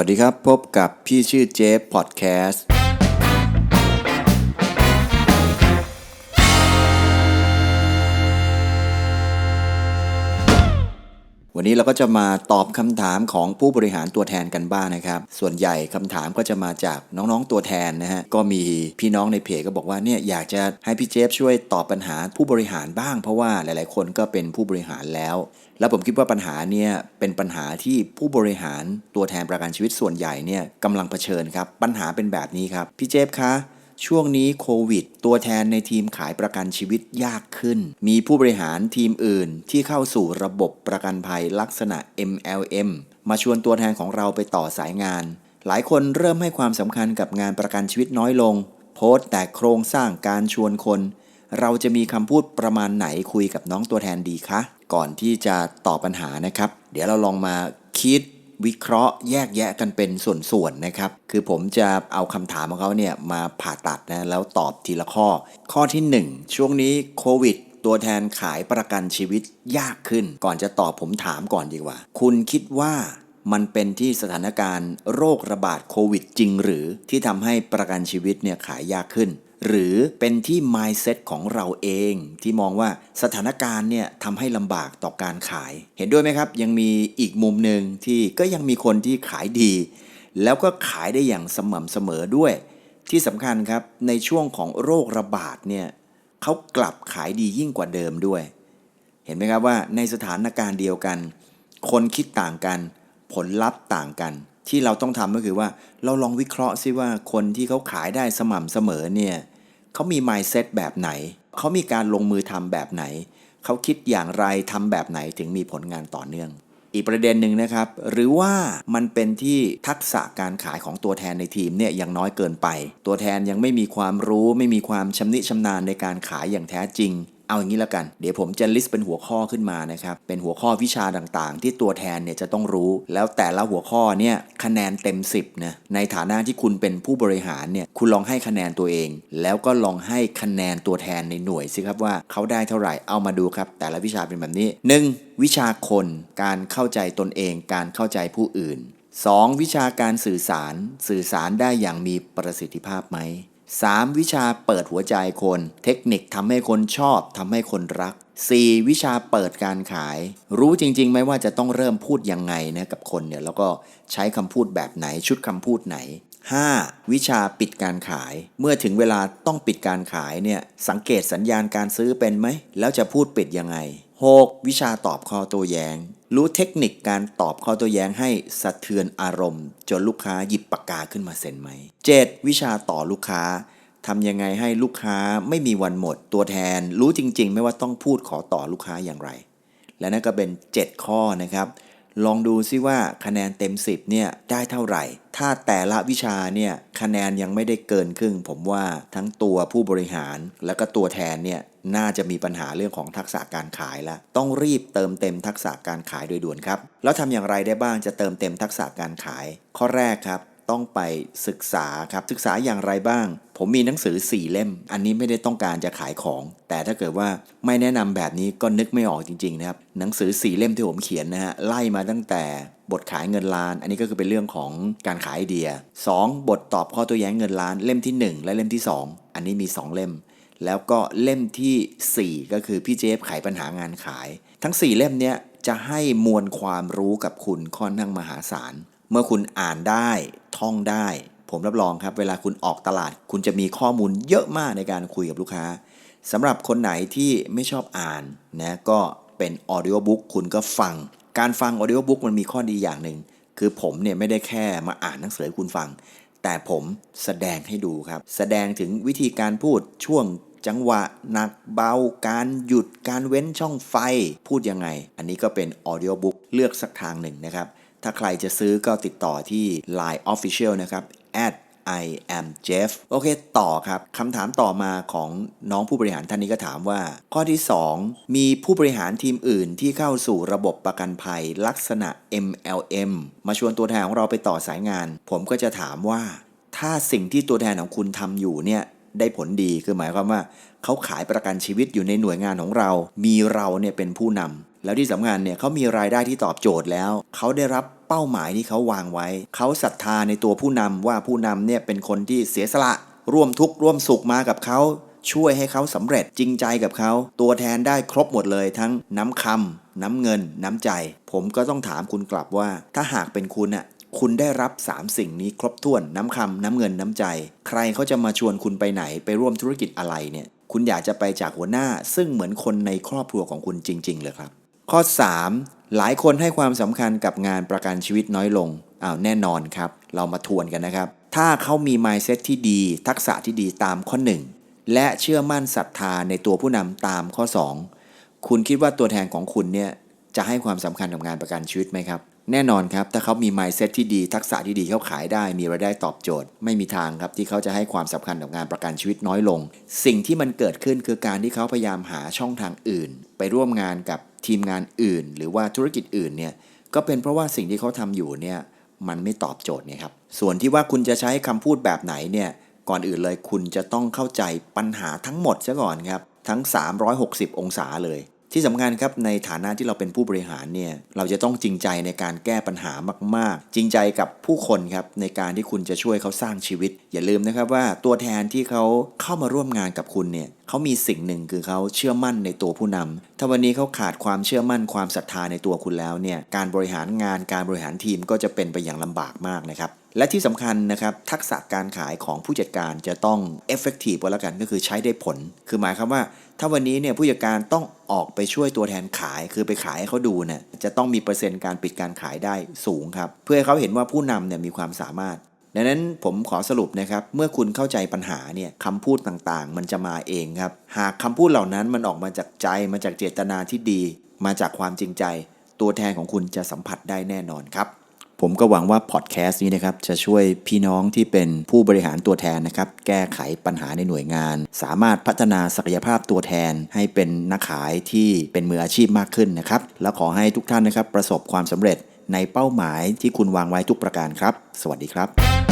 วัสดีครับ พบกับพี่ชื่อเจฟพอดแคสต์ วันนี้เราก็จะมาตอบคำถามของผู้บริหารตัวแทนกันบ้างนะครับ ส่วนใหญ่คำถามก็จะมาจากน้องๆตัวแทนนะฮะ ก็มีพี่น้องในเพจก็บอกว่าเนี่ยอยากจะให้พี่เจฟช่วยตอบปัญหาผู้บริหารบ้าง เพราะว่าหลายๆ คนก็เป็นผู้บริหารแล้ว แล้วผมคิดว่าปัญหาเนี่ยเป็นปัญหาที่ผู้บริหารตัวแทนประกันชีวิตส่วนใหญ่เนี่ยกำลังเผชิญครับ ปัญหาเป็นแบบนี้ครับ พี่เจฟคะ ช่วงนี้โควิด ตัวแทนในทีมขายประกันชีวิตยากขึ้น มีผู้บริหารทีมอื่นที่เข้าสู่ระบบประกันภัยลักษณะ MLM มาชวนตัวแทนของเราไปต่อสายงาน หลายคนเริ่มให้ความสำคัญกับงานประกันชีวิตน้อยลง โพสต์แต่โครงสร้างการชวนคน เราจะมีคำพูดประมาณไหนคุยกับน้องตัวแทนดีคะ ก่อนที่จะตอบปัญหานะครับ เดี๋ยวเราลองมาคิด วิเคราะห์แยกแยะกันเป็นส่วนๆนะครับ คือผมจะเอาคำถามของเขาเนี่ยมาผ่าตัดนะแล้วตอบทีละข้อ ข้อที่ 1 ช่วงนี้โควิดตัวแทนขายประกันชีวิตยากขึ้น ก่อนจะตอบผมถามก่อนดีกว่า คุณคิดว่ามันเป็นที่สถานการณ์โรคระบาดโควิดจริงหรือที่ทำให้ประกันชีวิตเนี่ยขายยากขึ้น หรือเป็นที่ mindset ของเราเองที่มองว่าสถานการณ์เนี่ยทำให้ลำบากต่อการขาย เห็นด้วยไหมครับ ยังมีอีกมุมหนึ่งที่ก็ยังมีคนที่ขายดี แล้วก็ขายได้อย่างสม่ำเสมอด้วย ที่สำคัญครับในช่วงของโรคระบาดเนี่ยเขากลับขายดียิ่งกว่าเดิมด้วย เห็นไหมครับว่าในสถานการณ์เดียวกัน คนคิดต่างกัน ผลลัพธ์ต่างกัน ที่เราต้องทำก็คือว่าเราลองวิเคราะห์ซิว่าคนที่เขาขายได้สม่ำเสมอเนี่ยเขามี mindset แบบไหน เขามีการลงมือทำแบบไหน เขาคิดอย่างไรทำแบบไหนถึงมีผลงานต่อเนื่อง อีกประเด็นหนึ่งนะครับ หรือว่ามันเป็นที่ทักษะการขายของตัวแทนในทีมเนี่ยยังน้อยเกินไป ตัวแทนยังไม่มีความรู้ ไม่มีความชำนิชำนาญในการขายอย่างแท้จริง เอาอย่างนี้แล้วกัน เดี๋ยวผมจะลิสต์เป็นหัวข้อขึ้นมานะครับ เป็นหัวข้อวิชาต่างๆ ที่ตัวแทนเนี่ยจะต้องรู้ แล้วแต่ละหัวข้อเนี่ยคะแนนเต็ม 10นะในฐานะที่คุณเป็นผู้บริหารเนี่ยคุณลองให้คะแนนตัวเอง แล้วก็ลองให้คะแนนตัวแทนในหน่วยสิครับว่าเขาได้เท่าไหร่เอามาดูครับ แต่ละวิชาเป็นแบบนี้ 1. วิชาคน การเข้าใจตนเอง การเข้าใจผู้อื่น 2. วิชาการสื่อสาร สื่อสารได้อย่างมีประสิทธิภาพไหม 3. วิชาเปิดหัวใจคน เทคนิคทำให้คนชอบทำให้คนรัก 4. วิชาเปิดการขาย รู้จริงๆไหมว่าจะต้องเริ่มพูดยังไงนะกับคนเนี่ยแล้วก็ใช้คำพูดแบบไหนชุดคำพูดไหน 5. วิชาปิดการขาย เมื่อถึงเวลาต้องปิดการขายเนี่ยสังเกตสัญญาณการซื้อเป็นไหม แล้วจะพูดปิดยังไง 6. วิชาตอบข้อโต้แยง้ง รู้เทคนิคการตอบข้อโต้แย้งให้สะเทือนอารมณ์ จนลูกค้าหยิบปากกาขึ้นมาเซ็นไหม 7. วิชาต่อลูกค้าทำยังไงให้ลูกค้าไม่มีวันหมด ตัวแทนรู้จริง ๆ ไม่ว่าต้องพูดขอต่อลูกค้าอย่างไร และนั่นก็เป็น 7 ข้อนะครับ ลองดูซิว่าคะแนนเต็ม 10เนี่ยได้เท่าไหร่ ถ้าแต่ละวิชาเนี่ยคะแนนยังไม่ได้เกินครึ่ง ผมว่าทั้งตัวผู้บริหารและก็ตัวแทนเนี่ย น่าจะมีปัญหาเรื่องของทักษะการขายแล้วต้องรีบเติมเต็มทักษะการขายโดยด่วนครับ แล้วทำอย่างไรได้บ้างจะเติมเต็มทักษะการขาย ข้อแรกครับต้องไปศึกษาครับศึกษาอย่างไรบ้าง ผมมีหนังสือ 4 เล่ม อันนี้ไม่ได้ต้องการจะขายของ แต่ถ้าเกิดว่าไม่แนะนำแบบนี้ก็นึกไม่ออกจริงๆนะครับหนังสือ 4 เล่มที่ผมเขียนนะฮะไล่มาตั้งแต่บทขายเงินล้าน อันนี้ก็คือเป็นเรื่องของการขายไอเดีย 2. บทตอบข้อตัวแย้งเงินล้านเล่มที่ 1 และเล่มที่ 2 อันนี้มี 2 เล่ม แล้วก็เล่มที่ 4 ก็คือพี่เจฟไขปัญหางานขาย ทั้ง 4 เล่มเนี้ยจะให้มวลความรู้กับคุณค่อนข้างมหาศาล เมื่อคุณอ่านได้ท่องได้ ผมรับรองครับ เวลาคุณออกตลาด คุณจะมีข้อมูลเยอะมากในการคุยกับลูกค้าสำหรับคนไหนที่ไม่ชอบอ่านนะก็เป็นออดิโอบุ๊กคุณก็ฟัง การฟังออดิโอบุ๊กมันมีข้อดีอย่างหนึ่งคือผมเนี่ยไม่ได้แค่มาอ่านหนังสือให้คุณฟัง แต่ผมแสดงให้ดูครับ แสดงถึงวิธีการพูดช่วง จังหวะหนักเบาการหยุดการเว้นช่องไฟพูดยังไง อันนี้ก็เป็นออดิโอบุ๊กเลือกสักทางหนึ่งนะครับ ถ้าใครจะซื้อก็ติดต่อที่ Line Official นะครับ at I am Jeff โอเค ต่อครับคำถามต่อมาของน้องผู้บริหารท่านนี้ก็ถามว่า ข้อที่ 2 มีผู้บริหารทีมอื่นที่เข้าสู่ระบบประกันภัยลักษณะ MLM มาชวนตัวแทนของเราไปต่อสายงาน ผมก็จะถามว่า ถ้าสิ่งที่ตัวแทนของคุณทำอยู่เนี่ย ได้ผลดีคือหมายความว่าเขาขายประกันชีวิตอยู่ในหน่วยงานของเรา มีเราเนี่ยเป็นผู้นแล้วที่สำคัญเนี่ยเขามีรายได้ที่ตอบโจทย์แล้ว เขาได้รับเป้าหมายที่เขาวางไว้ เขาศรัทธาในตัวผู้นำว่าผู้นำเนี่ยเป็นคนที่เสียสละ ร่วมทุกข์ร่วมสุขมากับเขาช่วยให้เขาสำเร็จจริงใจกับเขา ตัวแทนได้ครบหมดเลยทั้งน้ำคำน้ำเงิน น้ำใจ ผมก็ต้องถามคุณกลับว่า ถ้าหากเป็นคุณอะ คุณได้รับ 3 สิ่งนี้ครบถ้วนน้ำคำน้ำเงินน้ำใจ ใครเขาจะมาชวนคุณไปไหนไปร่วมธุรกิจอะไรเนี่ย คุณอยากจะไปจากหัวหน้า ซึ่งเหมือนคนในครอบครัวของคุณจริงๆเลยครับ ข้อ 3 หลายคนให้ความสำคัญกับงานประกันชีวิตน้อยลงอ้าวแน่นอนครับ เรามาทวนกันนะครับ ถ้าเขามี mindset ที่ดี ทักษะที่ดีตามข้อ 1 และเชื่อมั่นศรัทธาในตัวผู้นำตามข้อ 2 คุณคิดว่าตัวแทนของคุณเนี่ยจะให้ความสำคัญกับงานประกันชีวิตไหมครับ แน่นอนครับ ถ้าเขามี mindset ที่ดีทักษะที่ดีเขาขายได้ มีรายได้ตอบโจทย์ ไม่มีทางครับที่เขาจะให้ความสำคัญกับงานประกันชีวิตน้อยลง สิ่งที่มันเกิดขึ้นคือการที่เขาพยายามหาช่องทางอื่น ไปร่วมงานกับทีมงานอื่น หรือว่าธุรกิจอื่นเนี่ยก็เป็นเพราะว่าสิ่งที่เขาทำอยู่เนี่ยมันไม่ตอบโจทย์เนี่ยครับส่วนที่ว่าคุณจะใช้คำพูดแบบไหนเนี่ยก่อนอื่นเลยคุณจะต้องเข้าใจปัญหาทั้งหมดซะก่อนครับทั้ง 360 องศาเลย ที่สำคัญครับในฐานะที่เราเป็นผู้บริหารเนี่ยเราจะต้องจริงใจในการแก้ปัญหามาก ๆ จริงใจกับผู้คนครับในการที่คุณจะช่วยเขาสร้างชีวิต อย่าลืมนะครับว่าตัวแทนที่เขาเข้ามาร่วมงานกับคุณเนี่ย เขามีสิ่งหนึ่งคือเขาเชื่อมั่นในตัวผู้นำถ้าวันนี้เขาขาดความเชื่อมั่นความศรัทธาในตัวคุณแล้วเนี่ยการบริหารงานการบริหารทีมก็จะเป็นไปอย่างลำบากมากนะครับและที่สำคัญนะครับทักษะการขายของผู้จัดการจะต้อง effective ก็แล้วกันก็คือใช้ได้ผล คือหมายความว่า ถ้าวันนี้เนี่ยผู้จัดการต้องออกไปช่วยตัวแทนขาย คือไปขายให้เขาดูเนี่ยจะต้องมีเปอร์เซ็นต์การปิดการขายได้สูงครับเพื่อให้เขาเห็นว่าผู้นำเนี่ยมีความสามารถ ดังนั้นผมขอสรุปนะครับ เมื่อคุณเข้าใจปัญหาเนี่ยคำพูดต่างๆ มันจะมาเองครับ หากคำพูดเหล่านั้นมันออกมาจากใจมาจากเจตนาที่ดี มาจากความจริงใจ ตัวแทนของคุณจะสัมผัสได้แน่นอนครับ ผมก็หวังว่าพอดแคสต์นี้นะครับจะช่วยพี่น้องที่เป็นผู้บริหารตัวแทนนะครับ แก้ไขปัญหาในหน่วยงาน สามารถพัฒนาศักยภาพตัวแทน ให้เป็นนักขายที่เป็นมืออาชีพมากขึ้นนะครับ และขอให้ทุกท่านนะครับประสบความสำเร็จในเป้าหมายที่คุณวางไว้ทุกประการครับ สวัสดีครับ